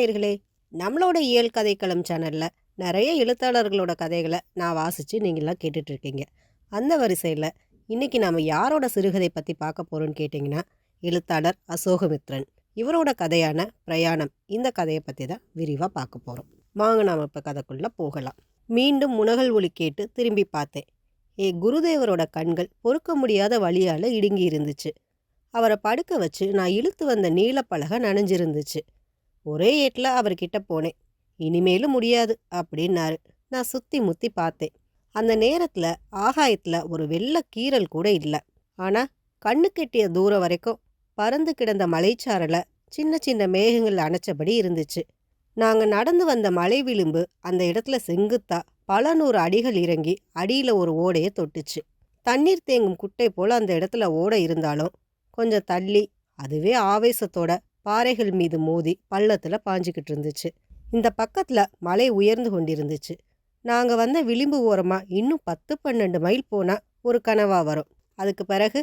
நேர்களே நம்மளோட இயல் கதைக்களம் சேனலில் நிறைய எழுத்தாளர்களோட கதைகளை நான் வாசித்து நீங்களாம் கேட்டுட்டு இருக்கீங்க அந்த வரிசையில் இன்னைக்கு நாம் யாரோட சிறுகதை பற்றி பார்க்க போகிறோன்னு கேட்டிங்கன்னா எழுத்தாளர் அசோகமித்ரன். இவரோட கதையான பிரயாணம் இந்த கதையை பற்றி தான் விரிவாக பார்க்க போகிறோம் வாங்க நாம் இப்போ கதைக்குள்ளே போகலாம். மீண்டும் முனகல் ஒளி கேட்டு திரும்பி பார்த்தேன். ஏ குருதேவரோட கண்கள் பொறுக்க முடியாத வழியால் இடுங்கி இருந்துச்சு. அவரை படுக்க வச்சு நான் இழுத்து வந்த நீலப்பலகை நனைஞ்சிருந்துச்சு. ஒரே ஏட்டில் அவர்கிட்ட போனேன். இனிமேலும் முடியாது அப்படின்னாரு. நான் சுற்றி முத்தி பார்த்தேன். அந்த நேரத்தில் ஆகாயத்தில் ஒரு வெள்ளை கீறல் கூட இல்லை. ஆனால் கண்ணு கெட்டிய தூரம் வரைக்கும் பறந்து கிடந்த மலைச்சாரலை சின்ன சின்ன மேகங்கள் அணைச்சபடி இருந்துச்சு. நாங்கள் நடந்து வந்த மலை விளிம்பு அந்த இடத்துல செங்குத்தா பல நூறு அடிகள் இறங்கி அடியில் ஒரு ஓடையை தொட்டுச்சு. தண்ணீர் தேங்கும் குட்டை போல் அந்த இடத்துல ஓடை இருந்தாலும் கொஞ்சம் தள்ளி அதுவே ஆவேசத்தோட பாறைகள் மீது மோதி பள்ளத்தில் பாஞ்சிக்கிட்டு இருந்துச்சு. இந்த பக்கத்தில் மலை உயர்ந்து கொண்டிருந்துச்சு. நாங்கள் வந்த விளிம்பு ஓரமாக இன்னும் பத்து பன்னெண்டு மைல் போனால் ஒரு கனவா வரும். அதுக்கு பிறகு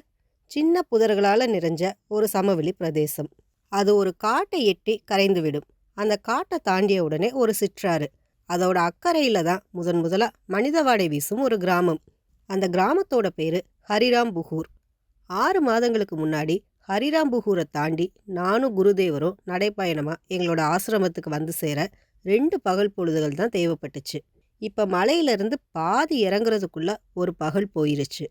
சின்ன புதர்களால் நிறைஞ்ச ஒரு சமவெளி பிரதேசம். அது ஒரு காட்டை எட்டி கரைந்து விடும். அந்த காட்டை தாண்டிய உடனே ஒரு சிற்றாறு. அதோட அக்கறையில் தான் முதன் முதலாக மனித வாடை வீசும் ஒரு கிராமம். அந்த கிராமத்தோட பேர் ஹரிராம்புகூர் ஆறு மாதங்களுக்கு முன்னாடி ஹரிராம்புகூரை தாண்டி நானும் குருதேவரும் நடைப்பயணமாக எங்களோட ஆசிரமத்துக்கு வந்து சேர ரெண்டு பகல் பொழுதுகள் தான் தேவைப்பட்டுச்சு. இப்போ மலையிலேருந்து பாதி இறங்குறதுக்குள்ளே ஒரு பகல் போயிருச்சு.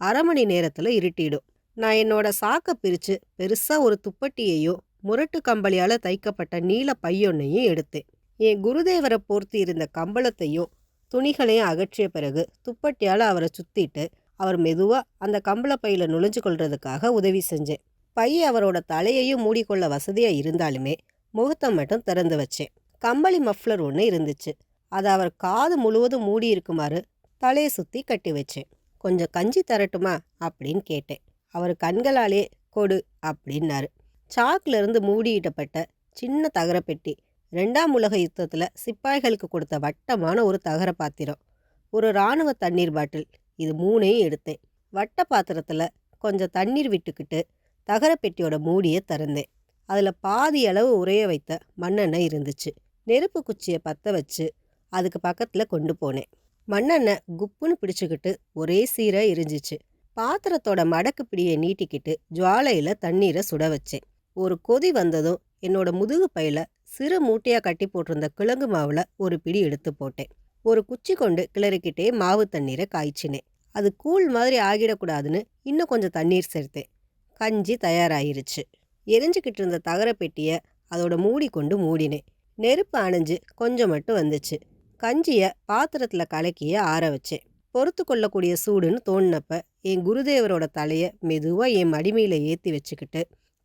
அரை மணி நேரத்தில் இருட்டிடும். நான் என்னோட சாக்கை பிரித்து பெருசாக ஒரு துப்பட்டியையோ முரட்டு கம்பளியால் தைக்கப்பட்ட நீல பையொன்னையும் எடுத்தேன். என் குருதேவரை போர்த்தி இருந்த கம்பளத்தையும் துணிகளையும் அகற்றிய பிறகு துப்பட்டியால் அவரை சுற்றிட்டு அவர் மெதுவாக அந்த கம்பள பையில் நுழைஞ்சு கொள்றதுக்காக உதவி செஞ்சேன். பை அவரோட தலையையும் மூடிக்கொள்ள வசதியாக இருந்தாலுமே முகத்தை மட்டும் திறந்து வச்சேன் கம்பளி மஃப்ளர் ஒன்று இருந்துச்சு. அதை அவர் காது முழுவதும் மூடி இருக்குமாறு தலையை சுற்றி கட்டி வச்சேன் கொஞ்சம் கஞ்சி தரட்டுமா? அப்படின்னு கேட்டேன் அவர் கண்களாலே கொடு அப்படின்னாரு. சாக்கிலிருந்து இருந்து சின்ன தகரப்பெட்டி ரெண்டாம் உலக யுத்தத்தில் சிப்பாய்களுக்கு கொடுத்த வட்டமான ஒரு தகர பாத்திரம் ஒரு இராணுவ தண்ணீர் பாட்டில் இது மூணையும் எடுத்தேன் வட்ட பாத்திரத்தில் கொஞ்சம் தண்ணீர் விட்டுக்கிட்டு தகரப்பெட்டியோட மூடியை திறந்தேன். அதில் பாதி அளவு உரைய வைத்த மண்ணெண்ணெய் இருந்துச்சு. நெருப்பு குச்சியை பற்ற வச்சு அதுக்கு பக்கத்தில் கொண்டு போனேன். மண்ணெண்ணெய் குப்புன்னு பிடிச்சிக்கிட்டு ஒரே சீராக இருந்துச்சு பாத்திரத்தோட மடக்கு பிடியை நீட்டிக்கிட்டு ஜுவாலையில் தண்ணீரை சுட வச்சேன். ஒரு கொதி வந்ததும் என்னோட முதுகு பையில் சிறு மூட்டையாக கட்டி போட்டிருந்த கிழங்கு மாவில் ஒரு பிடி எடுத்து போட்டேன். ஒரு குச்சி கொண்டு கிளறிக்கிட்டே மாவு தண்ணீரை காய்ச்சினேன். அது கூழ் மாதிரி ஆகிடக்கூடாதுன்னு இன்னும் கொஞ்சம் தண்ணீர் சேர்த்தேன். கஞ்சி தயாராயிருச்சு. எரிஞ்சுக்கிட்டு இருந்த தகர பெட்டியை அதோட மூடி கொண்டு மூடினேன். நெருப்பு அணைஞ்சு கொஞ்சம் மட்டும் வந்துச்சு. கஞ்சியை பாத்திரத்தில் கலக்கிய ஆற வச்சேன். பொறுத்து கொள்ளக்கூடிய சூடுன்னு தோணினப்ப என் குருதேவரோட தலையை மெதுவாக என் மடிமையில் ஏற்றி வச்சுக்கிட்டு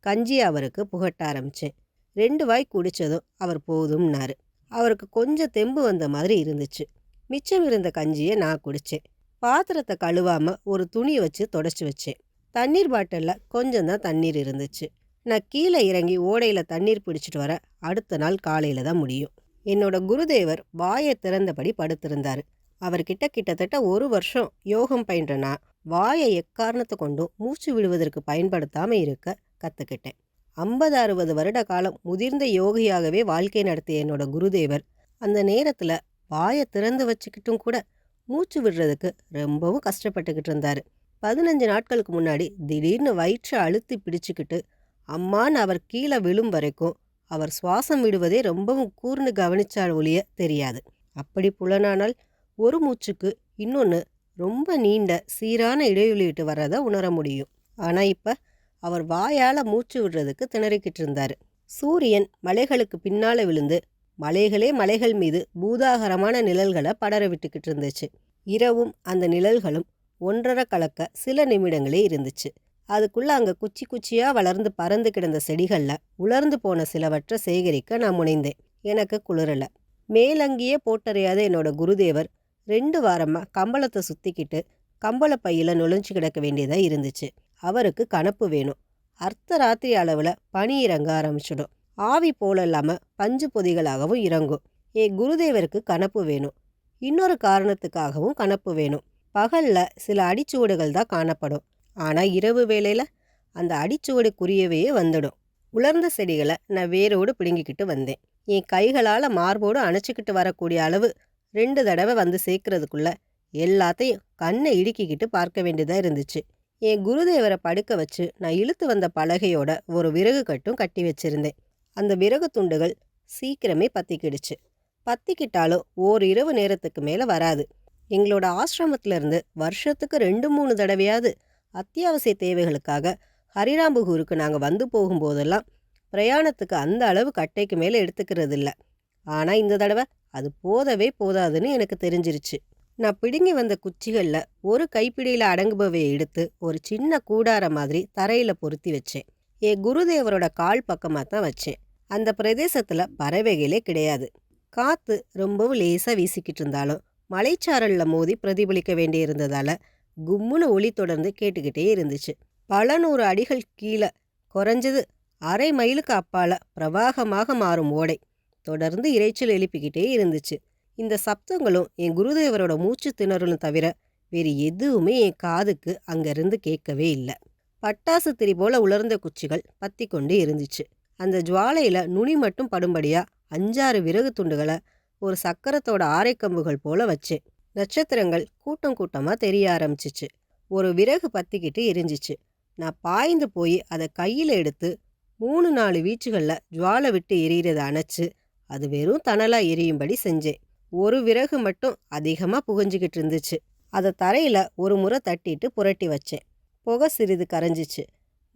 கஞ்சியை அவருக்கு புகட்ட ஆரம்பித்தேன் ரெண்டு வாய் குடித்ததும் அவர் போதும்னாரு. அவருக்கு கொஞ்சம் தெம்பு வந்த மாதிரி இருந்துச்சு. மிச்சம் இருந்த கஞ்சியை நான் குடித்தேன் பாத்திரத்தை கழுவாமல் ஒரு துணியை வச்சு தொடச்சி வச்சேன். தண்ணீர் பாட்டிலில் கொஞ்சம் தான் தண்ணீர் இருந்துச்சு. நான் கீழே இறங்கி ஓடையில் தண்ணீர் பிடிச்சிட்டு வர அடுத்த நாள் காலையில் தான் முடியும். என்னோட குருதேவர் வாயை திறந்தபடி படுத்திருந்தார். அவர்கிட்ட கிட்டத்தட்ட ஒரு வருஷம் யோகம் பயின்றனா வாயை எக்காரணத்தை கொண்டும் மூச்சு விடுவதற்கு பயன்படுத்தாமல் இருக்க கற்றுக்கிட்டேன் ஐம்பது அறுபது வருட காலம் முதிர்ந்த யோகியாகவே வாழ்க்கை நடத்திய என்னோட குருதேவர் அந்த நேரத்தில் வாயை திறந்து வச்சுக்கிட்டும் கூட மூச்சு விடுறதுக்கு ரொம்பவும் கஷ்டப்பட்டுக்கிட்டு இருந்தார். பதினஞ்சு நாட்களுக்கு முன்னாடி திடீர்னு வயிற்றை அழுத்தி பிடிச்சுக்கிட்டு அம்மான்னு அவர் கீழே விழும் வரைக்கும் அவர் சுவாசம் விடுவதே ரொம்பவும் கூர்ந்து கவனிச்சால் ஒழிய தெரியாது. அப்படி புலனானால் ஒரு மூச்சுக்கு இன்னொன்று ரொம்ப நீண்ட சீரான இடைவெளியிட்டு வர்றதை உணர முடியும். ஆனால் இப்போ அவர் வாயால் மூச்சு விடுறதுக்கு திணறிக்கிட்டு இருந்தார். சூரியன் மலைகளுக்கு பின்னால் விழுந்து மலைகளே மலைகள் மீது பூதாகரமான நிழல்களை படர விட்டுக்கிட்டு இருந்துச்சு. இரவும் அந்த நிழல்களும் ஒன்றரை கலக்க சில நிமிடங்களே இருந்துச்சு. அதுக்குள்ளே அங்கே குச்சி குச்சியாக வளர்ந்து பறந்து கிடந்த செடிகளில் உலர்ந்து போன சிலவற்றை சேகரிக்க நான் முனைந்தேன். எனக்கு குளிரலை. மேலங்கியே போட்டறியாத என்னோட குருதேவர் ரெண்டு வாரமாக கம்பளத்தை சுற்றிக்கிட்டு கம்பள பையில் நுழைஞ்சு கிடக்க வேண்டியதாக இருந்துச்சு. அவருக்கு கணப்பு வேணும். அர்த்த ராத்திரி அளவில் பனி இறங்க ஆரம்பிச்சிடும். ஆவி போல இல்லாமல் பஞ்சு பொதிகளாகவும் இறங்கும். ஏ குருதேவருக்கு கணப்பு வேணும். இன்னொரு காரணத்துக்காகவும் கணப்பு வேணும். பகலில் சில அடிச்சுவடுகள் தான் காணப்படும். ஆனால் இரவு வேளையில் அந்த அடிச்சுவடுக்குரியவையே வந்துடும். உலர்ந்த செடிகளை நான் வேரோடு பிடுங்கிக்கிட்டு வந்தேன். என் கைகளால் மார்போடு அணைச்சிக்கிட்டு வரக்கூடிய அளவு ரெண்டு தடவை வந்து சேர்க்கறதுக்குள்ள எல்லாத்தையும் கண்ணை இடுக்கிக்கிட்டு பார்க்க வேண்டியதாக இருந்துச்சு. என் குருதேவரை படுக்க வச்சு நான் இழுத்து வந்த பலகையோட ஒரு விறகு கட்டும் கட்டி வச்சிருந்தேன். அந்த விறகு துண்டுகள் சீக்கிரமே பற்றிக்கிடுச்சு பத்திக்கிட்டாலும் ஓர் இரவு நேரத்துக்கு மேலே வராது. எங்களோட ஆசிரமத்திலிருந்து வருஷத்துக்கு ரெண்டு மூணு தடவையாவது அத்தியாவசிய தேவைகளுக்காக ஹரிராம்புகூருக்கு நாங்கள் வந்து போகும்போதெல்லாம் பிரயாணத்துக்கு அந்த அளவு கட்டைக்கு மேலே எடுத்துக்கிறது இல்லை ஆனால் இந்த தடவை அது போதவே போதாதுன்னு எனக்கு தெரிஞ்சிருச்சு. நான் பிடுங்கி வந்த குச்சிகளில் ஒரு கைப்பிடியில் அடங்குபவையை எடுத்து ஒரு சின்ன கூடார மாதிரி தரையில் பொருத்தி வச்சேன். என் குருதேவரோட கால் பக்கமாக தான் வச்சேன். அந்த பிரதேசத்தில் பறவைகளே கிடையாது. காற்று ரொம்பவும் லேசாக வீசிக்கிட்டு இருந்தாலும் மலைச்சாரலில் மோதி பிரதிபலிக்க வேண்டியிருந்ததால் கும்முன ஒளி தொடர்ந்து கேட்டுக்கிட்டே இருந்துச்சு. பல நூறு அடிகள் கீழே குறைஞ்சது அரை மைலுக்கு அப்பால பிரவாகமாக மாறும் ஓடை. தொடர்ந்து இரைச்சல் எழுப்பிக்கிட்டே இருந்துச்சு. இந்த சப்தங்களும் என் குருதேவரோட மூச்சு திணறலும் தவிர வேறு எதுவுமே என் காதுக்கு அங்கிருந்து கேட்கவே இல்லை. பட்டாசு திரி போல உலர்ந்த குச்சிகள் பத்தி கொண்டு இருந்துச்சு. அந்த ஜுவாலையில நுனி மட்டும் படும்படியாக அஞ்சாறு விறகு துண்டுகளை ஒரு சக்கரத்தோட ஆரைக்கம்புகள் போல வச்சேன் நட்சத்திரங்கள் கூட்டம் கூட்டமாக தெரிய ஆரம்பிச்சிச்சு. ஒரு விறகு பத்திக்கிட்டு எரிஞ்சிச்சு. நான் பாய்ந்து போய் அதை கையில் எடுத்து மூணு நாலு வீச்சுகளில் ஜுவாலை விட்டு எரியறத அணைச்சு அது வெறும் தணலாக எரியும்படி செஞ்சேன். ஒரு விறகு மட்டும் அதிகமாக புகஞ்சிக்கிட்டு இருந்துச்சு. அதை தரையில் ஒரு முறை தட்டிட்டு புரட்டி வச்சேன். புகை சிறிது கரைஞ்சிச்சு.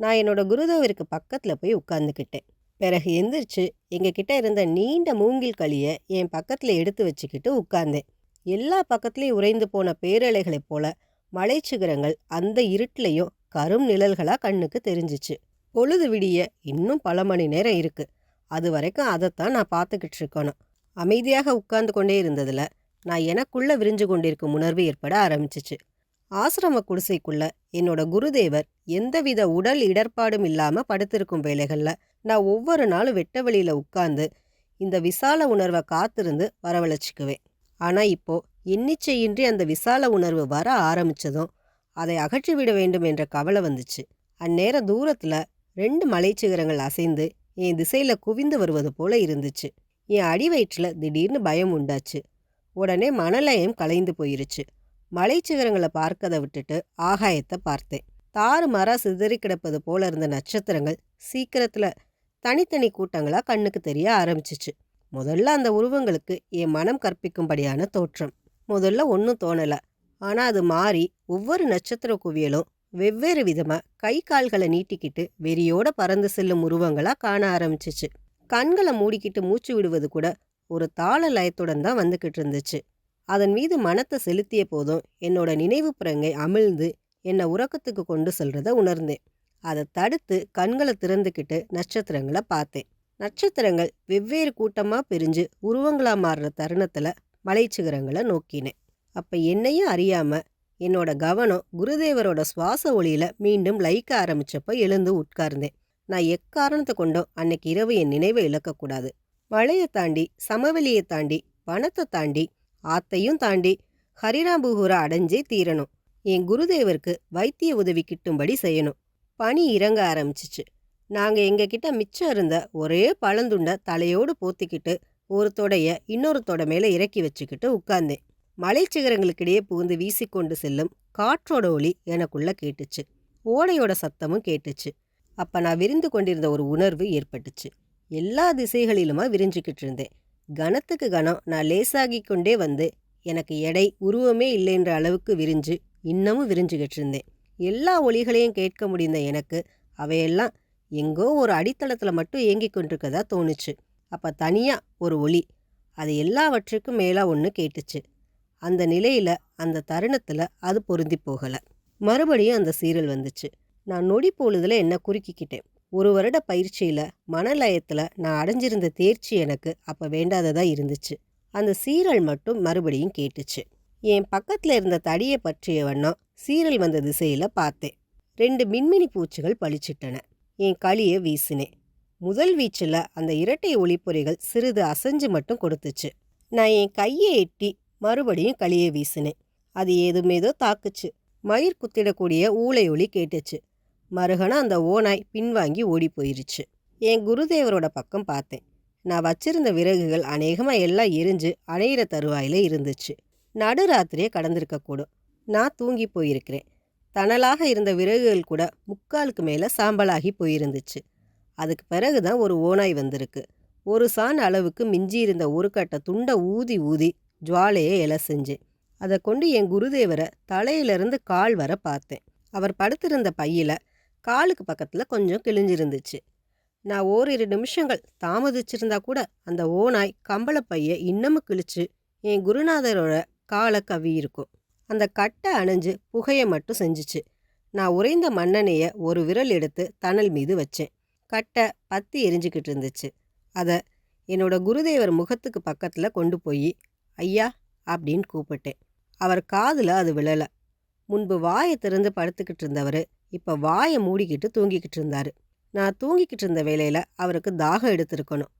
நான் என்னோட குருதேவருக்கு பக்கத்தில் போய் உட்காந்துக்கிட்டேன் பிறகு எந்திரிச்சு எங்ககிட்ட இருந்த நீண்ட மூங்கில் களியை என் பக்கத்தில் எடுத்து வச்சுக்கிட்டு உட்கார்ந்தேன். எல்லா பக்கத்துலேயும் உறைந்து போன பேரலைகளைப் போல மலைச்சிகரங்கள் அந்த இருட்டிலையும் கரும் நிழல்களாக கண்ணுக்கு தெரிஞ்சிச்சு. பொழுது விடிய இன்னும் பல மணி நேரம் இருக்கு. அது வரைக்கும் அதைத்தான் நான் பார்த்துக்கிட்டு இருக்கணும். அமைதியாக உட்கார்ந்து கொண்டே இருந்ததில் நான் எனக்குள்ள விரிஞ்சு கொண்டிருக்கும் உணர்வு ஏற்பட ஆரம்பிச்சிச்சு. ஆசிரம குடிசைக்குள்ள என்னோட குருதேவர் எந்தவித உடல் இடர்பாடும் இல்லாமல் படுத்திருக்கும் வேலைகளில் நான் ஒவ்வொரு நாளும் வெட்ட வெளியில் உட்கார்ந்து இந்த விசால உணர்வை காத்திருந்து வரவழைச்சிக்குவேன். ஆனால் இப்போ எண்ணிச்சையின்றி அந்த விசால உணர்வு வர ஆரம்பிச்சதும் அதை அகற்றிவிட வேண்டும் என்ற கவலை வந்துச்சு. அந்நேர தூரத்தில் ரெண்டு மலைச்சிகரங்கள் அசைந்து என் திசையில் குவிந்து வருவது போல இருந்துச்சு. என் அடிவயிற்றில் திடீர்னு பயம் உண்டாச்சு. உடனே மனலயம் கலைந்து போயிருச்சு. மலைச்சிகரங்களை பார்க்கதை விட்டுட்டு ஆகாயத்தை பார்த்தேன். தாறு மரா சிதறி கிடப்பது போல இருந்த நட்சத்திரங்கள் சீக்கிரத்தில் தனித்தனி கூட்டங்களாக கண்ணுக்கு தெரிய ஆரம்பிச்சிச்சு. முதல்ல அந்த உருவங்களுக்கு என் மனம் கற்பிக்கும்படியான தோற்றம். முதல்ல ஒன்றும் தோணலை. ஆனால் அது மாறி ஒவ்வொரு நட்சத்திர குவியலும் வெவ்வேறு விதமாக கை கால்களை நீட்டிக்கிட்டு வெறியோட பறந்து செல்லும் உருவங்களாக காண ஆரம்பிச்சிச்சு. கண்களை மூடிக்கிட்டு மூச்சு விடுவது கூட ஒரு தாள லயத்துடன் தான் வந்துக்கிட்டு இருந்துச்சு. அதன் மீது மனத்தை செலுத்திய போதும் என்னோட நினைவு புறங்கை அமிழ்ந்து என்னை உறக்கத்துக்கு கொண்டு செல்றதை உணர்ந்தேன். அதை தடுத்து கண்களை திறந்துக்கிட்டு நட்சத்திரங்களை பார்த்தேன். நட்சத்திரங்கள் வெவ்வேறு கூட்டமாக பிரிஞ்சு உருவங்களாக மாறுற தருணத்தில் மலைச்சிகரங்களை நோக்கினேன். அப்போ என்னையும் அறியாமல் என்னோட கவனம் குருதேவரோட சுவாச ஒளியில் மீண்டும் லயிக்க ஆரம்பிச்சப்போ எழுந்து உட்கார்ந்தேன். நான் எக்காரணத்தை கொண்டும் அன்னைக்கு இரவு என் நினைவை இழக்கக்கூடாது. மழையை தாண்டி சமவெளியை தாண்டி வனத்தை தாண்டி ஆத்தையும் தாண்டி ஹரிராம்புகூரை அடைஞ்சே தீரணும். என் குருதேவருக்கு வைத்திய உதவி கிட்டும்படி செய்யணும். பனி இறங்க ஆரம்பிச்சிச்சு. நாங்கள் எங்ககிட்ட மிச்சம் இருந்த ஒரே பழந்துண்டை தலையோடு போத்திக்கிட்டு ஒரு தொடைய இன்னொரு தொடை மேலே இறக்கி வச்சுக்கிட்டு உட்கார்ந்தேன். மலைச்சிகரங்களுக்கிடையே புகுந்து வீசிக்கொண்டு செல்லும் காற்றோட ஒளி எனக்குள்ள கேட்டுச்சு. ஓடையோட சத்தமும் கேட்டுச்சு. அப்போ நான் விரிந்து கொண்டிருந்த ஒரு உணர்வு ஏற்பட்டுச்சு. எல்லா திசைகளிலுமா விரிஞ்சிக்கிட்டு இருந்தேன். கணத்துக்கு கணம் நான் லேசாகி கொண்டே வந்து எனக்கு எடை உருவமே இல்லைன்ற அளவுக்கு விரிஞ்சு இன்னமும் விரிஞ்சுக்கிட்டு இருந்தேன் எல்லா ஒளிகளையும் கேட்க முடிந்த எனக்கு அவையெல்லாம் எங்கோ ஒரு அடித்தளத்தில் மட்டும் இயங்கி கொண்டிருக்கதா தோணுச்சு. அப்போ தனியாக ஒரு ஒளி அது எல்லாவற்றுக்கும் மேலாக ஒன்று கேட்டுச்சு. அந்த நிலையில் அந்த தருணத்தில் அது பொருந்தி போகலை. மறுபடியும் அந்த சீரல் வந்துச்சு. நான் நொடி பொழுதில் என்ன குறுக்கிக்கிட்டேன்? ஒரு வருட பயிற்சியில் மனலயத்தில் நான் அடைஞ்சிருந்த தேர்ச்சி எனக்கு அப்போ வேண்டாததாக இருந்துச்சு. அந்த சீரல் மட்டும் மறுபடியும் கேட்டுச்சு. என் பக்கத்தில் இருந்த தடியை பற்றிய வண்ணம் சீரல் வந்த திசையில் பார்த்தேன். ரெண்டு மின்மினி பூச்சிகள் பளிச்சிட்டன. என் களியை வீசினேன். முதல் வீச்சில் அந்த இரட்டை ஒளிப்பொறிகள் சிறிது அசைஞ்சு மட்டும் கொடுத்துச்சு. நான் என் கையை எட்டி மறுபடியும் களியை வீசினேன். அது ஏதுமேதோ தாக்குச்சு. மயிர் குத்திடக்கூடிய ஊளை ஒளி கேட்டுச்சு. மறுகணம் அந்த ஓநாய் பின்வாங்கி ஓடி போயிருச்சு என் குருதேவரோட பக்கம் பார்த்தேன். நான் வச்சிருந்த விறகுகள் அநேகமாக எல்லாம் எரிஞ்சு அணையிற தருவாயில் இருந்துச்சு. நடுராத்திரியே கடந்திருக்கக்கூடும் நான் தூங்கி போயிருக்கிறேன். தணலாக இருந்த விறகுகள் கூட முக்காலுக்கு மேலே சாம்பலாகி போயிருந்துச்சு. அதுக்கு பிறகு தான் ஒரு ஓனாய் வந்திருக்கு. ஒரு சான் அளவுக்கு மிஞ்சி இருந்த ஒரு கட்டை துண்டை ஊதி ஊதி ஜுவாலையை எலை செஞ்சேன் அதை கொண்டு என் குருதேவரை தலையிலிருந்து கால் வர பார்த்தேன். அவர் படுத்திருந்த பையில காலுக்கு பக்கத்தில் கொஞ்சம் கிழிஞ்சிருந்துச்சு. நான் ஓரிரு நிமிஷங்கள் தாமதிச்சிருந்தா கூட அந்த ஓனாய் கம்பளப்பையை இன்னமும் கிழிச்சு என் குருநாதரோட காலை இருக்கும். அந்த கட்டை அணைஞ்சு புகையை மட்டும் செஞ்சுச்சு. நான் உறைந்த மண்ணெண்ணெயை ஒரு விரல் எடுத்து தணல் மீது வச்சேன். கட்டை பத்தி எரிஞ்சுக்கிட்டு இருந்துச்சு. அதை என்னோட குருதேவர் முகத்துக்கு பக்கத்தில் கொண்டு போய் ஐயா அப்படின்னு கூப்பிட்டேன். அவர் காதில் அது விழலை. முன்பு வாயை திறந்து படுத்துக்கிட்டு இருந்தவர் இப்போ வாயை மூடிக்கிட்டு தூங்கிக்கிட்டு இருந்தார் நான் தூங்கிக்கிட்டு இருந்த வேலையில் அவருக்கு தாகம் எடுத்திருக்கணும்.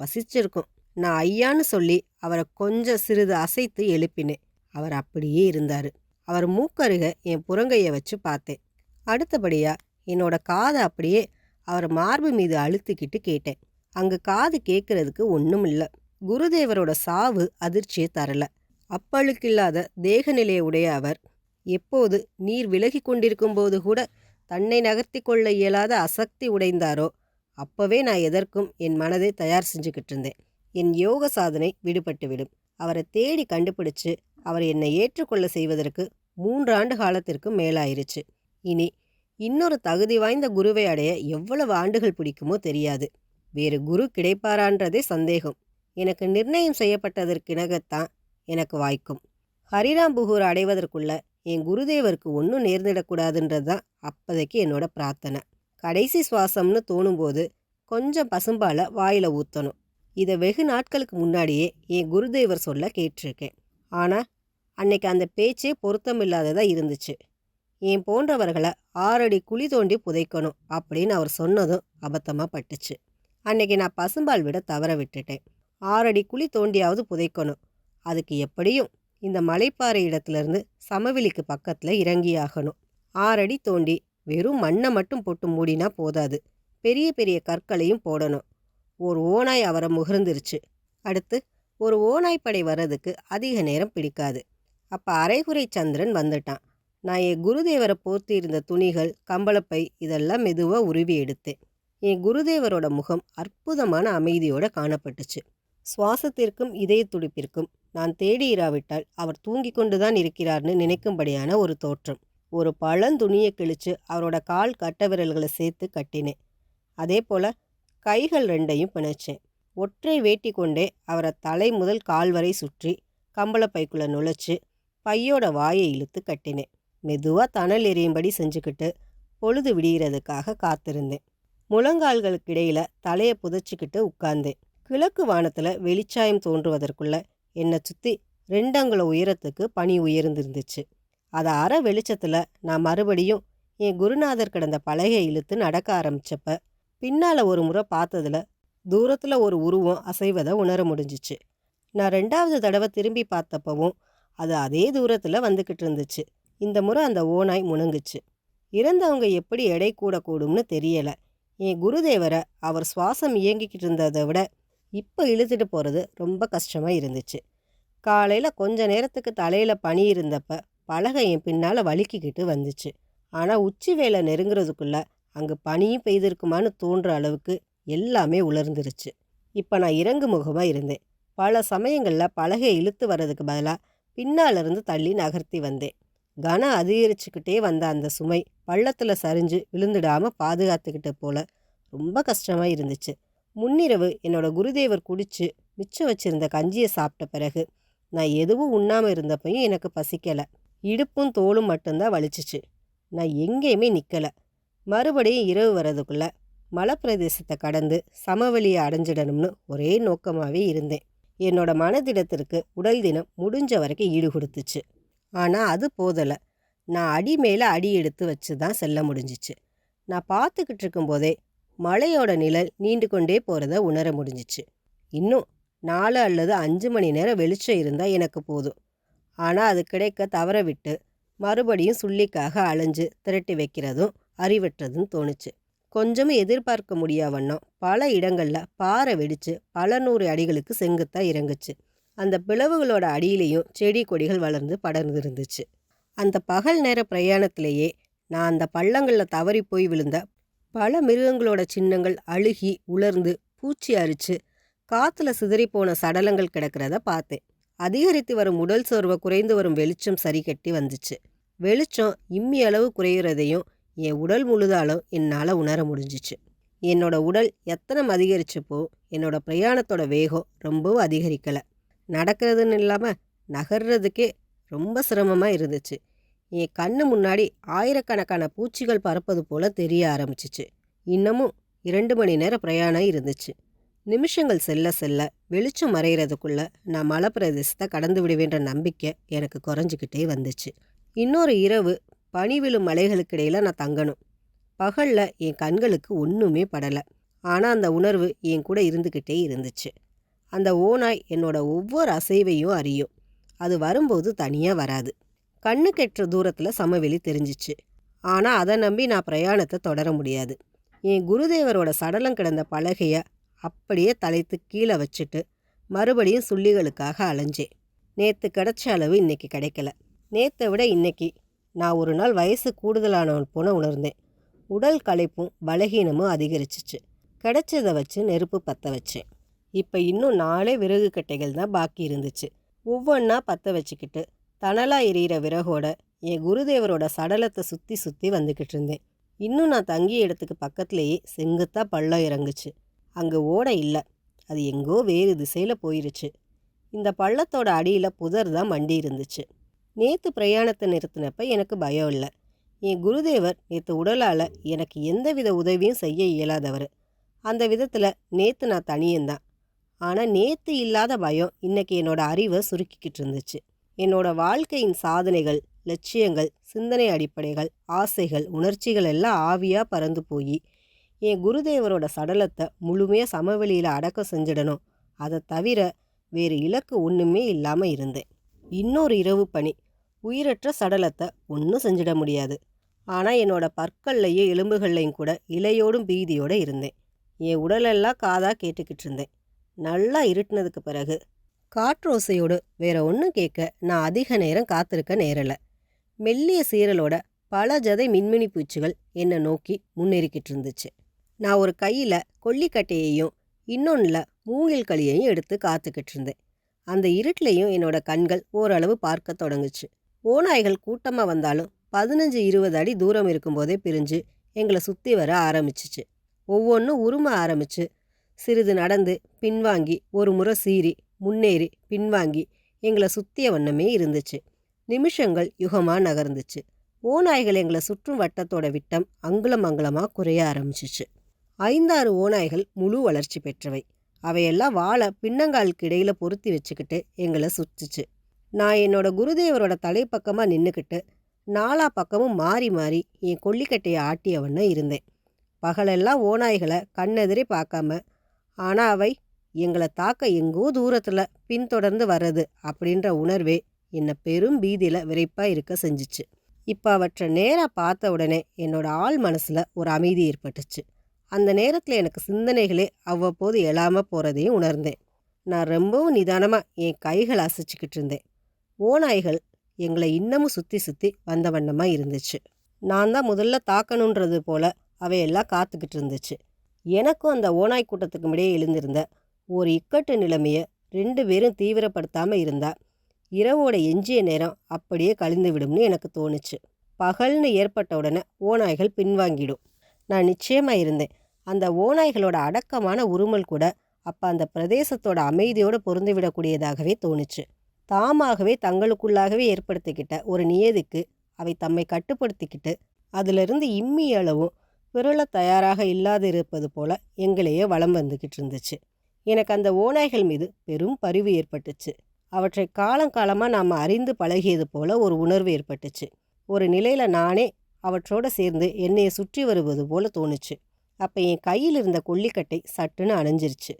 பசிச்சிருக்கும். நான் ஐயான்னு சொல்லி அவரை கொஞ்சம் சிறிது அசைத்து எழுப்பினேன். அவர் அப்படியே இருந்தார். அவர் மூக்கருக என் புறங்கையை வச்சு பார்த்தேன். அடுத்தபடியாக என்னோட காதை அப்படியே அவர் மார்பு மீது அழுத்திக்கிட்டு கேட்டேன். அங்கே காது கேட்கறதுக்கு ஒன்றும் இல்லை குருதேவரோட சாவு அதிர்ச்சியை தரல. அப்பழுக்கில்லாத தேகநிலையை உடைய அவர் எப்போது நீர் விலகி கொண்டிருக்கும் போது கூட தன்னை நகர்த்தி கொள்ள இயலாத அசக்தி உடைந்தாரோ அப்பவே நான் எதற்கும் என் மனதை தயார் செஞ்சுக்கிட்டு இருந்தேன். என் யோக சாதனை விடுபட்டுவிடும் அவரை தேடி கண்டுபிடிச்சு அவர் என்னை ஏற்றுக்கொள்ள செய்வதற்கு மூன்றாண்டு காலத்திற்கு மேலாயிருச்சு. இனி இன்னொரு தகுதி வாய்ந்த குருவை அடைய எவ்வளவு ஆண்டுகள் பிடிக்குமோ தெரியாது. வேறு குரு கிடைப்பாரான்றதே சந்தேகம். எனக்கு நிர்ணயம் செய்யப்பட்டதற்கிணகத்தான் எனக்கு வாய்க்கும். ஹரிராம்புகூர் அடைவதற்குள்ள என் குருதேவருக்கு ஒன்றும் நேர்ந்திடக்கூடாதுன்றது தான் அப்போதைக்கு என்னோட பிரார்த்தனை. கடைசி சுவாசம்னு தோணும்போது கொஞ்சம் பசும்பாலை வாயில் ஊற்றணும் இதை வெகு நாட்களுக்கு முன்னாடியே என் குருதேவர் சொல்ல கேட்டிருக்கேன். ஆனால் அன்னைக்கு அந்த பேச்சே பொருத்தமில்லாததாக இருந்துச்சு. என் போன்றவர்களை ஆறடி குழி தோண்டி புதைக்கணும் அப்படின்னு அவர் சொன்னதும் அபத்தமாக பட்டுச்சு. அன்னைக்கு நான் பசும்பால் விட தவற விட்டுட்டேன். ஆறடி குழி தோண்டியாவது புதைக்கணும். அதுக்கு எப்படியும் இந்த மலைப்பாறை இடத்துலேருந்து சமவெளிக்கு பக்கத்தில் இறங்கியாகணும். ஆறடி தோண்டி வெறும் மண்ணை மட்டும் போட்டு மூடினா போதாது. பெரிய பெரிய கற்களையும் போடணும். ஒரு ஓனாய் அவரை முகர்ந்துருச்சு. அடுத்து ஒரு ஓனாய் படை வர்றதுக்கு அதிக நேரம் பிடிக்காது. அப்போ அரைகுறை சந்திரன் வந்துட்டான். நான் என் குருதேவரை போர்த்தி இருந்த துணிகள் கம்பளப்பை இதெல்லாம் மெதுவாக உருவி எடுத்தேன். என் குருதேவரோட முகம் அற்புதமான அமைதியோடு காணப்பட்டுச்சு. சுவாசத்திற்கும் இதய துடிப்பிற்கும் நான் தேடி இராவிட்டால் அவர் தூங்கிக் கொண்டுதான் இருக்கிறார்னு நினைக்கும்படியான ஒரு தோற்றம். ஒரு பழந்துணியை கிழிச்சு அவரோட கால் கட்ட விரல்களை சேர்த்து கட்டினேன். அதே போல் கைகள் ரெண்டையும் பிணைச்சேன். ஒற்றை வேட்டி கொண்டே அவரை தலை முதல் கால் வரை சுற்றி கம்பளப்பைக்குள்ளே நுழைச்சு பையோட வாயை இழுத்து கட்டினேன். மெதுவாக தணல் எரியும்படி செஞ்சுக்கிட்டு பொழுது விடிகிறதுக்காக காத்திருந்தேன். முழங்கால்களுக்கிடையில் தலையை புதைச்சிக்கிட்டு உட்கார்ந்தேன். கிழக்கு வானத்தில் வெளிச்சாயம் தோன்றுவதற்குள்ள என்னை சுற்றி ரெண்டங்குல உயரத்துக்கு பனி உயர்ந்திருந்துச்சு. அதை அற வெளிச்சத்தில் நான் மறுபடியும் என் குருநாதர் கிடந்த பலகை இழுத்து நடக்க ஆரம்பித்தப்ப பின்னால் ஒரு முறை பார்த்ததுல தூரத்தில் ஒரு உருவம் அசைவதை உணர முடிஞ்சிச்சு. நான் ரெண்டாவது தடவை திரும்பி பார்த்தப்பவும் அது அதே தூரத்தில் வந்துக்கிட்டு இருந்துச்சு. இந்த முறை அந்த ஓனாய் முணங்குச்சு. இறந்தவங்க எப்படி எடை கூடக்கூடும்னு தெரியலை. என் குருதேவரை அவர் சுவாசம் இயங்கிக்கிட்டு இருந்ததை விட இப்போ இழுத்துட்டு போகிறது ரொம்ப கஷ்டமாக இருந்துச்சு. காலையில் கொஞ்ச நேரத்துக்கு தலையில் பனி இருந்தப்ப பலகை என் பின்னால் வலிக்கிக்கிட்டு வந்துச்சு. ஆனால் உச்சி வேலை நெருங்குறதுக்குள்ளே அங்கே பனியும் பெய்திருக்குமான்னு தோன்ற அளவுக்கு எல்லாமே உலர்ந்துருச்சு. இப்போ நான் இறங்கு முகமாக இருந்தேன். பல சமயங்களில் பலகையை இழுத்து வர்றதுக்கு பதிலாக பின்னாலிருந்து தள்ளி நகர்த்தி வந்தேன். கனம் அதிகரிச்சுக்கிட்டே வந்த அந்த சுமை பள்ளத்தில் சரிஞ்சு விழுந்துடாமல் பாதுகாத்துக்கிட்ட போல ரொம்ப கஷ்டமாக இருந்துச்சு. முன்னிரவு என்னோட குருதேவர் குடிச்சு மிச்சம் வச்சிருந்த கஞ்சியை சாப்பிட்ட பிறகு நான் எதுவும் உண்ணாமல் இருந்தப்பையும் எனக்கு பசிக்கலை. இடுப்பும் தோலும் மட்டும்தான் வலிச்சிச்சு. நான் எங்கேயுமே நிற்கலை மறுபடியும் இரவு வர்றதுக்குள்ளே மலைப்பிரதேசத்தை கடந்து சமவெளியை அடைஞ்சிடணும்னு ஒரே நோக்கமாகவே இருந்தேன். என்னோட மனதிடத்திற்கு உடல் தினம் முடிஞ்ச வரைக்கும் ஈடு கொடுத்துச்சு. ஆனால் அது போதலை. நான் அடி மேலே அடி எடுத்து வச்சு தான் செல்ல முடிஞ்சிச்சு. நான் பார்த்துக்கிட்டு இருக்கும்போதே மழையோட நிழல் நீண்டு கொண்டே போகிறத உணர முடிஞ்சிச்சு. இன்னும் நாலு அல்லது அஞ்சு மணி நேரம் வெளிச்சம் இருந்தால் எனக்கு போதும். ஆனால் அது கிடைக்க தவற விட்டு மறுபடியும் சுள்ளிக்காக அலைஞ்சு திரட்டி வைக்கிறதும் அறிவற்றதும் தோணுச்சு. கொஞ்சமும் எதிர்பார்க்க முடியா வண்ணம் பல இடங்களில் பாறை வெடித்து பல நூறு அடிகளுக்கு செங்குத்தாக இறங்குச்சு. அந்த பிளவுகளோட அடியிலையும் செடி கொடிகள் வளர்ந்து படர்ந்து இருந்துச்சு அந்த பகல் நேர பிரயாணத்திலேயே நான் அந்த பள்ளங்களில் தவறி போய் விழுந்த பல மிருகங்களோட சின்னங்கள் அழுகி உலர்ந்து பூச்சி அரிச்சு காற்றுல சிதறிப்போன சடலங்கள் கிடக்கிறத பார்த்தேன். அதிகரித்து வரும் உடல் சோர்வை குறைந்து வரும் வெளிச்சம் சரி கட்டி வந்துச்சு. வெளிச்சம் இம்மி அளவு குறையிறதையும் என் உடல் முழுதாலும் என்னால் உணர முடிஞ்சிச்சு. என்னோட உடல் எத்தனை அதிகரிச்சப்போ என்னோட பிரயாணத்தோட வேகம் ரொம்பவும் அதிகரிக்கலை. நடக்கிறதுன்னு இல்லாமல் நகர்றதுக்கே ரொம்ப சிரமமாக இருந்துச்சு. என் கண்ணு முன்னாடி ஆயிரக்கணக்கான பூச்சிகள் பறப்பது போல தெரிய ஆரம்பிச்சிச்சு. இன்னமும் இரண்டு மணி நேர பிரயாணம் இருந்துச்சு. நிமிஷங்கள் செல்ல செல்ல வெளிச்சம் மறைகிறதுக்குள்ள நான் மலை பிரதேசத்தை கடந்து விடுவேன்ற நம்பிக்கை எனக்கு குறைஞ்சிக்கிட்டே வந்துச்சு. இன்னொரு இரவு பனி விழும் மலைகளுக்கு இடையில நான் தங்கணும். பகலில் என் கண்களுக்கு ஒன்றுமே படலை. ஆனால் அந்த உணர்வு என் கூட இருந்துக்கிட்டே இருந்துச்சு. அந்த ஓநாய் என்னோட ஒவ்வொரு அசைவையும் அறியும். அது வரும்போது தனியாக வராது. கண்ணு கெட்டுற தூரத்தில் சமவெளி தெரிஞ்சிச்சு. ஆனால் அதை நம்பி நான் பிரயாணத்தை தொடர முடியாது. என் குருதேவரோட சடலம் கிடந்த பலகையை அப்படியே தலைத்து கீழே வச்சுட்டு மறுபடியும் சுள்ளிகளுக்காக அலைஞ்சேன். நேற்று கிடைச்ச அளவு இன்னைக்கு கிடைக்கல. நேற்றை விட இன்னைக்கு நான் ஒரு நாள் வயசு கூடுதலானவன் போன உணர்ந்தேன். உடல் களைப்பும் பலகீனமும் அதிகரிச்சிச்சு. கிடைச்சதை வச்சு நெருப்பு பற்ற வச்சேன். இப்போ இன்னும் நாலே விறகு கட்டைகள் தான் பாக்கி இருந்துச்சு. ஒவ்வொன்றா பற்ற வச்சுக்கிட்டு தணலாக எரியிற விறகோட என் குருதேவரோட சடலத்தை சுற்றி சுற்றி வந்துக்கிட்டு இருந்தேன். இன்னும் நான் தங்கிய இடத்துக்கு பக்கத்துலேயே செங்குத்தாக பள்ளம் இறங்குச்சு. அங்கே ஓட இல்லை. அது எங்கோ வேறு திசையில் போயிருச்சு. இந்த பள்ளத்தோட அடியில் புதர் தான் மண்டி இருந்துச்சு. நேற்று பிரயாணத்தை நிறுத்தினப்ப எனக்கு பயம் இல்லை. என் குருதேவர் நேற்று உடலால் எனக்கு எந்தவித உதவியும் செய்ய இயலாதவர். அந்த விதத்தில் நேற்று நான் தனியந்தான் ஆனால் நேற்று இல்லாத பயம் இன்னைக்கு என்னோடய அறிவை சுருக்கிக்கிட்டு இருந்துச்சு. என்னோட வாழ்க்கையின் சாதனைகள் லட்சியங்கள் சிந்தனை அடிப்படைகள் ஆசைகள் உணர்ச்சிகள் எல்லாம் ஆவியாக பறந்து போய் என் குருதேவரோட சடலத்தை முழுமையாக சமவெளியில் அடக்கம் செஞ்சிடணும். அதை தவிர வேறு இலக்கு ஒன்றுமே இல்லாமல் இருந்தேன். இன்னொரு இரவு பணி உயிரற்ற சடலத்தை ஒன்றும் செஞ்சிட முடியாது. ஆனால் என்னோட பற்கள்லையும் எலும்புகள்லையும் கூட இலையோடும் பீதியோடு இருந்தேன். என் உடலெல்லாம் காதாக கேட்டுக்கிட்டு இருந்தேன். நல்லா இருட்டினதுக்கு பிறகு காற்றோசையோடு வேற ஒன்றும் கேட்க நான் அதிக நேரம் காத்திருக்க நேரலை. மெல்லிய சீரலோட பல ஜதை மின்மினி பூச்சிகள் என்னை நோக்கி முன்னேறிக்கிட்டு இருந்துச்சு. நான் ஒரு கையில் கொல்லிக்கட்டையையும் இன்னொன்றில் மூங்கில் களியையும் எடுத்து காத்துக்கிட்டு இருந்தேன். அந்த இருட்டிலையும் என்னோட கண்கள் ஓரளவு பார்க்க தொடங்குச்சு. ஓநாய்கள் கூட்டமாக வந்தாலும் பதினஞ்சு இருபது அடி தூரம் இருக்கும்போதே பிரிஞ்சு எங்களை சுற்றி வர ஆரம்பிச்சிச்சு. ஒவ்வொன்றும் உரும ஆரம்பிச்சு சிறிது நடந்து பின்வாங்கி ஒரு முறை சீறி முன்னேறி பின்வாங்கி எங்களை சுற்றிய வண்ணமே இருந்துச்சு. நிமிஷங்கள் யுகமாக நகர்ந்துச்சு. ஓநாய்கள் எங்களை சுற்றும் வட்டத்தோட விட்டம் அங்குலம் அங்குலமாக குறைய ஆரம்பிச்சிச்சு. ஐந்தாறு ஓநாய்கள் முழு வளர்ச்சி பெற்றவை. அவையெல்லாம் வாழை பின்னங்காலுக்கு இடையில் பொருத்தி வச்சுக்கிட்டு எங்களை சுற்றுச்சு நான் என்னோட குருதேவரோட தலைப்பக்கமாக நின்றுக்கிட்டு நாலா பக்கமும் மாறி மாறி என் கொல்லிக்கட்டையை ஆட்டியவண்ண இருந்தேன். பகலெல்லாம் ஓநாய்களை கண்ணெதிரே பார்க்காம ஆனால் அவை எங்களை தாக்க எங்கோ தூரத்தில் பின்தொடர்ந்து வர்றது அப்படின்ற உணர்வே என்னை பெரும் பீதியில் விரைப்பாக இருக்க செஞ்சிச்சு. இப்போ அவற்றை நேராக பார்த்த உடனே என்னோட ஆள் மனசில் ஒரு அமைதி ஏற்பட்டுச்சு. அந்த நேரத்தில் எனக்கு சிந்தனைகளே அவ்வப்போது எழாமல் போகிறதையும் உணர்ந்தேன். நான் ரொம்பவும் நிதானமாக என் கைகள் அசைச்சிக்கிட்டு இருந்தேன். ஓநாய்கள் எங்களை இன்னமும் சுற்றி சுற்றி வந்த வண்ணமாக இருந்துச்சு. நான் தான் முதல்ல தாக்கணுன்றது போல அவையெல்லாம் காத்துக்கிட்டு இருந்துச்சு. எனக்கும் அந்த ஓநாய் கூட்டத்துக்கு முடியே எழுந்திருந்த ஒரு இக்கட்டு நிலைமையை ரெண்டு பேரும் தீவிரப்படுத்தாமல் இருந்தா இரவோட எஞ்சிய நேரம் அப்படியே கழிந்து விடும்னு எனக்கு தோணுச்சு. பகல்னு ஏற்பட்ட உடனே ஓநாய்கள் பின்வாங்கிடும். நான் நிச்சயமாக இருந்தேன். அந்த ஓநாய்களோட அடக்கமான உருமல் கூட அப்போ அந்த பிரதேசத்தோட அமைதியோடு பொருந்துவிடக்கூடியதாகவே தோணுச்சு. தாமாகவே தங்களுக்குள்ளாகவே ஏற்படுத்திக்கிட்ட ஒரு நியதிக்கு அவை தம்மை கட்டுப்படுத்திக்கிட்டு அதிலிருந்து இம்மி அளவும் பிறள தயாராக இல்லாது இருப்பது போல எங்களையே வலம் வந்துக்கிட்டு இருந்துச்சு. எனக்கு அந்த ஓநாய்கள் மீது பெரும் பரிவு ஏற்பட்டுச்சு. அவற்றை காலங்காலமாக நாம் அறிந்து பழகியது போல ஒரு உணர்வு ஏற்பட்டுச்சு. ஒரு நிலையில் நானே அவற்றோடு சேர்ந்து என்னையை சுற்றி வருவது போல தோணுச்சு. அப்போ என் கையில் இருந்த கொல்லிக்கட்டை சட்டுன்னு அணைஞ்சிருச்சு.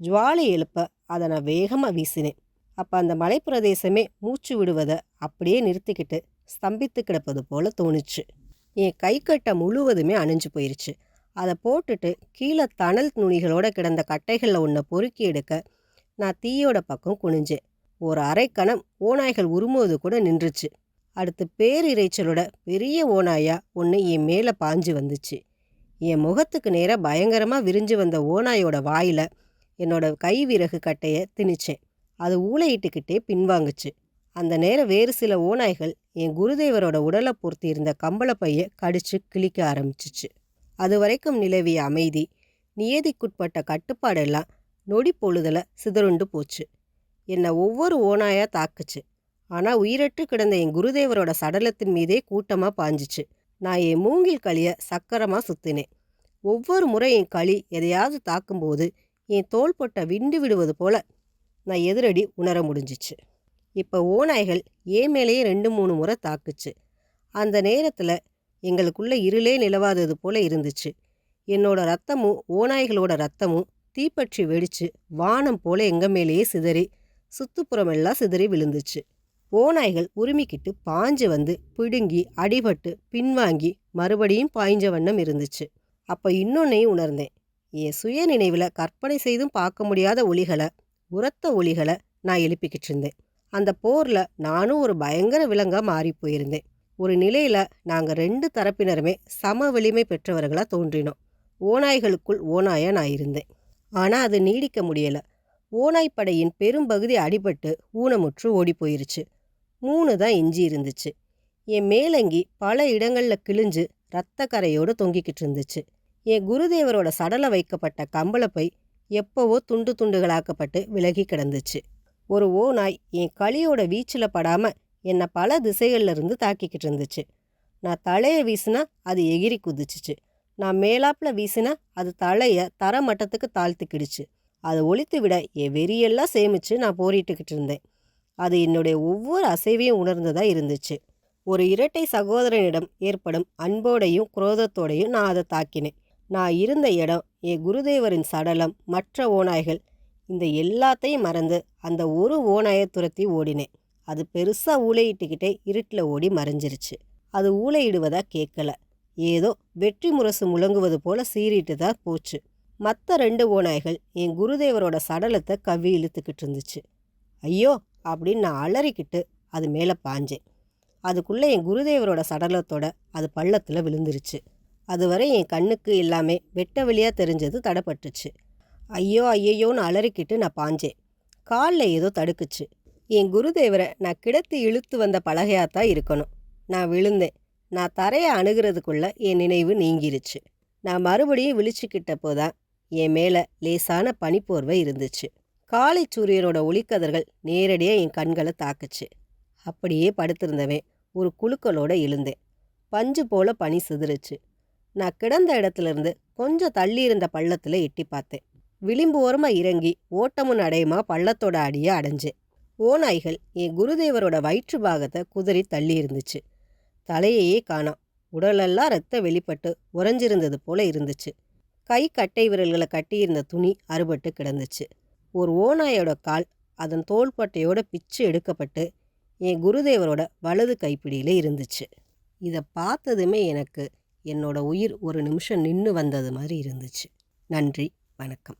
ஜுவாலை எழுப்ப அதை நான் வேகமாக வீசினேன். அப்போ அந்த மலைப்பிரதேசமே மூச்சு விடுவதை அப்படியே நிறுத்திக்கிட்டு ஸ்தம்பித்து கிடப்பது போல தோணுச்சு. என் கைக்கட்டை முழுவதுமே அணிஞ்சு போயிருச்சு. அதை போட்டுட்டு கீழே தணல் நுனிகளோட கிடந்த கட்டைகளில் ஒன்றை பொறுக்கி எடுக்க நான் தீயோட பக்கம் குனிஞ்சேன். ஒரு அரைக்கணம் ஓநாய்கள் உருமுவது கூட நின்றுச்சு. அடுத்து பேரிரைச்சலோட பெரிய ஓநாயா ஒன்று என் மேலே பாஞ்சு வந்துச்சு. என் முகத்துக்கு நேராக பயங்கரமாக விரிஞ்சு வந்த ஓநாயோட வாயில் என்னோட கை விறகு கட்டையை திணிச்சேன். அது ஊழையிட்டுக்கிட்டே பின்வாங்குச்சு. அந்த நேரம் வேறு சில ஓநாய்கள் என் குருதேவரோட உடலை பொறுத்தி இருந்த கம்பளப்பையை கடிச்சு கிழிக்க ஆரம்பிச்சிச்சு. அது வரைக்கும் நிலவிய அமைதி நியதிக்குட்பட்ட கட்டுப்பாடெல்லாம் நொடி பொழுதில் சிதறுண்டு போச்சு. என்னை ஒவ்வொரு ஓநாயாக தாக்குச்சு. ஆனால் உயிரற்று கிடந்த என் குருதேவரோட சடலத்தின் மீதே கூட்டமாக பாஞ்சிச்சு. நான் என் மூங்கில் களியை சக்கரமாக சுற்றினேன் ஒவ்வொரு முறை என் களி எதையாவது தாக்கும்போது என் தோள்பட்டை விண்டு விடுவது போல நான் எதிரடி உணர முடிஞ்சிச்சு. இப்போ ஓநாய்கள் ஏன் மேலேயே ரெண்டு மூணு முறை தாக்குச்சு. அந்த நேரத்தில் எங்களுக்குள்ள இருளே நிலவாதது போல இருந்துச்சு. என்னோட ரத்தமும் ஓநாய்களோட ரத்தமும் தீப்பற்றி வெடிச்சு வானம் போல எங்க மேலேயே சிதறி சுத்துப்புறமெல்லாம் சிதறி விழுந்துச்சு. ஓநாய்கள் உரிமிக்கிட்டு பாஞ்சு வந்து பிடுங்கி அடிபட்டு பின்வாங்கி மறுபடியும் பாய்ஞ்ச வண்ணம் இருந்துச்சு. அப்போ இன்னொன்னையும் உணர்ந்தேன். என் சுய நினைவில் கற்பனை செய்தும் பார்க்க முடியாத ஒளிகளை உரத்த ஒளிகளை நான் எழுப்பிக்கிட்டு இருந்தேன். அந்த போரில் நானும் ஒரு பயங்கர விலங்காக மாறி போயிருந்தேன். ஒரு நிலையில் நாங்கள் ரெண்டு தரப்பினருமே சம வலிமை பெற்றவர்களாக தோன்றினோம். ஓநாய்களுக்குள் ஓநாயாக நான் இருந்தேன் ஆனால் அது நீடிக்க முடியலை. ஓநாய் படையின் பெரும்பகுதி அடிபட்டு ஊனமுற்று ஓடி போயிருச்சு மூணு தான் எஞ்சி இருந்துச்சு. என் மேலங்கி பல இடங்களில் கிழிஞ்சு ரத்த கரையோடு தொங்கிக்கிட்டு இருந்துச்சு. என் குருதேவரோட சடலை வைக்கப்பட்ட கம்பளப்பை எப்போவோ துண்டு துண்டுகளாக்கப்பட்டு விலகி கிடந்துச்சு. ஒரு ஓநாய் என் களியோட வீச்சில் படாமல் என்னை பல திசைகள்லேருந்து தாக்கிக்கிட்டு இருந்துச்சு. நான் தலையை வீசினா அது எகிரி குதிச்சிச்சு. நான் மேலாப்பில் வீசினா அது தலையை தர மட்டத்துக்கு தாழ்த்துக்கிடுச்சு. அதை ஒழித்து விட என் வெறியெல்லாம் சேமித்து நான் போரிட்டுக்கிட்டு இருந்தேன். அது என்னுடைய ஒவ்வொரு அசைவையும் உணர்ந்ததாக இருந்துச்சு. ஒரு இரட்டை சகோதரனிடம் ஏற்படும் அன்போடையும் குரோதத்தோடையும் நான் அதை தாக்கினேன். நான் இருந்த இடம் என் குருதேவரின் சடலம் மற்ற ஓநாய்கள் இந்த எல்லாத்தையும் மறந்து அந்த ஒரு ஓநாயை துரத்தி ஓடினேன். அது பெருசாக ஊளையிட்டுக்கிட்டே இருட்டில் ஓடி மறைஞ்சிருச்சு. அது ஊளையிடுவதா கேட்கல ஏதோ வெற்றி முரசு முழங்குவது போல சீறிட்டு தான் போச்சு. மற்ற ரெண்டு ஓநாய்கள் என் குருதேவரோட சடலத்தை கவி இழுத்துக்கிட்டு இருந்துச்சு. ஐயோ! அப்படின்னு நான் அலறிக்கிட்டு அது மேலே பாஞ்சேன். அதுக்குள்ளே என் குருதேவரோட சடலத்தோட அது பள்ளத்தில் விழுந்துருச்சு. அதுவரை என் கண்ணுக்கு எல்லாமே வெட்ட வெளியாக தெரிஞ்சது தடப்பட்டுச்சு. ஐயோ! ஐயையோன்னு அலறிக்கிட்டு நான் பாஞ்சேன். காலில் ஏதோ தடுக்குச்சு. என் குருதேவரை நான் கிடத்தி இழுத்து வந்த பலகையாத்தான் இருக்கணும். நான் விழுந்தேன். நான் தரையை அணுகிறதுக்குள்ளே என் நினைவு நீங்கிருச்சு. நான் மறுபடியும் விழிச்சுக்கிட்டப்போ தான் என் மேலே லேசான பனிப்போர்வை இருந்துச்சு. காலை சூரியனோட ஒளிக்கதர்கள் நேரடியாக என் கண்களை தாக்குச்சு. அப்படியே படுத்திருந்தவன் ஒரு குழுக்களோட எழுந்தேன். பஞ்சு போல பனி சிதறுச்சு. நான் கிடந்த இடத்துலேருந்து கொஞ்சம் தள்ளி இருந்த பள்ளத்தில் எட்டி பார்த்தேன். விளிம்பு ஓரமாக இறங்கி ஓட்டமும் நடையுமா பள்ளத்தோட அடியை அடைஞ்சேன். ஓநாய்கள் என் குருதேவரோட வயிற்று பாகத்தை குதறி தள்ளி இருந்துச்சு. தலையையே காணோம் உடலெல்லாம் ரத்த வெளிப்பட்டு உறைஞ்சிருந்தது போல இருந்துச்சு. கை கட்டை விரல்களை கட்டியிருந்த துணி அறுபட்டு கிடந்துச்சு. ஒரு ஓநாயோட கால் அதன் தோள்பட்டையோட பிச்சு எடுக்கப்பட்டு என் குருதேவரோட வலது கைப்பிடியில் இருந்துச்சு. இதை பார்த்ததுமே எனக்கு என்னோட உயிர் ஒரு நிமிஷம் நின்று வந்தது மாதிரி இருந்துச்சு. நன்றி. வணக்கம்.